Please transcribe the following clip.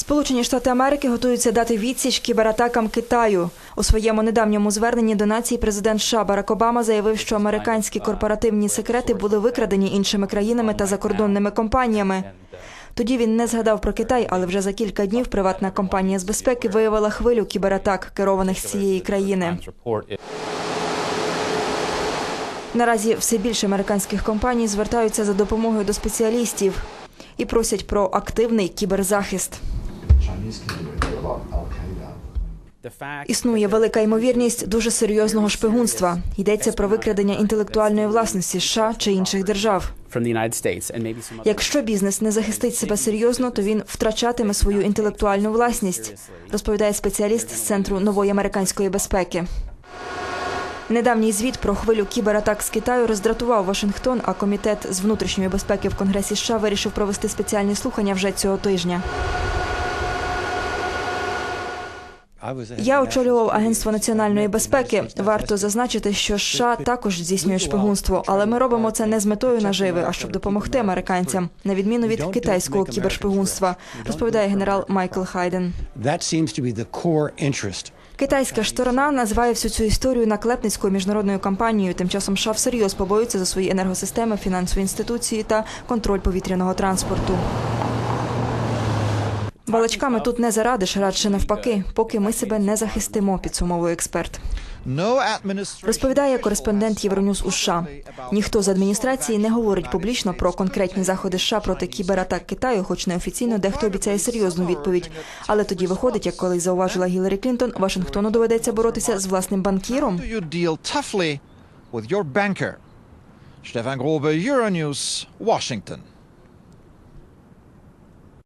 Сполучені Штати Америки готуються дати відсіч кібератакам Китаю. У своєму недавньому зверненні до нації президент США Барак Обама заявив, що американські корпоративні секрети були викрадені іншими країнами та закордонними компаніями. Тоді він не згадав про Китай, але вже за кілька днів приватна компанія з безпеки виявила хвилю кібератак, керованих з цієї країни. Наразі все більше американських компаній звертаються за допомогою до спеціалістів і просять про активний кіберзахист. Існує велика ймовірність дуже серйозного шпигунства. Йдеться про викрадення інтелектуальної власності США чи інших держав. Якщо бізнес не захистить себе серйозно, то він втрачатиме свою інтелектуальну власність, розповідає спеціаліст з центру нової американської безпеки. Недавній звіт про хвилю кібератак з Китаю роздратував Вашингтон, а комітет з внутрішньої безпеки в Конгресі США вирішив провести спеціальні слухання вже цього тижня. Я очолював агентство національної безпеки. Варто зазначити, що США також здійснюють шпигунство, але ми робимо це не з метою наживи, а щоб допомогти американцям, на відміну від китайського кібершпигунства, розповідає генерал Майкл Хайден. Китайська сторона називає всю цю історію наклепницькою міжнародною кампанією. Тим часом США всерйоз побоюється за свої енергосистеми, фінансові інституції та контроль повітряного транспорту. Балачками тут не зарадиш, радше навпаки, поки ми себе не захистимо, підсумовує експерт. Розповідає кореспондент Євроньюз у США. Ніхто з адміністрації не говорить публічно про конкретні заходи США проти кібератак Китаю, хоч неофіційно дехто обіцяє серйозну відповідь. Але тоді виходить, як колись зауважила Гіларі Клінтон, Вашингтону доведеться боротися з власним банкіром. Stefan Grobe, Euronews, Washington.